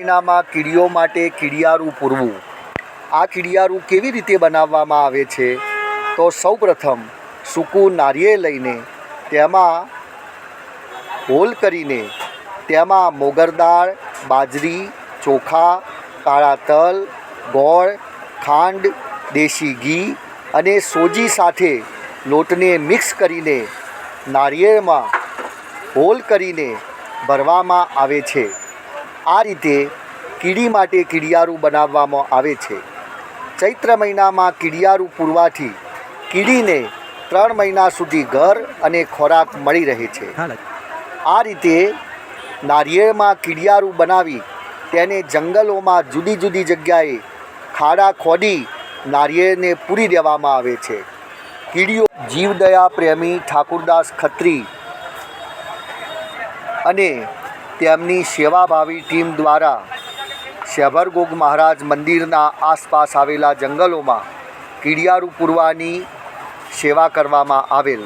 મહિનામાં કીડીઓ માટે કીડિયારું પૂરવું. આ કીડિયારું કેવી રીતે બનાવવામાં આવે છે? તો સૌપ્રથમ સૂકું નારિયેળ લઈને તેમાં હોલ કરીને તેમાં મોગરદાળ બાજરી, ચોખા, કાળા તલ, ગોળ, ખાંડ, દેશી ઘી અને સોજી સાથે લોટને મિક્સ કરીને નારિયેળમાં હોલ કરીને ભરવામાં આવે છે. આ રીતે કીડી માટે કીડિયારું બનાવવામાં આવે છે. ચૈત્ર મહિનામાં કીડિયારું પૂરવાથી કીડીને ત્રણ મહિના સુધી ઘર અને ખોરાક મળી રહે છે. આ રીતે નારિયેળમાં કીડિયારું બનાવી તેને જંગલોમાં જુદી જુદી જગ્યાએ ખાડા ખોદી નારિયેળને પૂરી દેવામાં આવે છે. કીડીઓ જીવદયા પ્રેમી ઠાકુરદાસ ખત્રી અને તેમની સેવાભાવી ટીમ દ્વારા શેભરગોગ મહારાજ મંદિરના આસપાસ આવેલા જંગલોમાં કીડિયારું પૂરવાની સેવા કરવામાં આવેલ.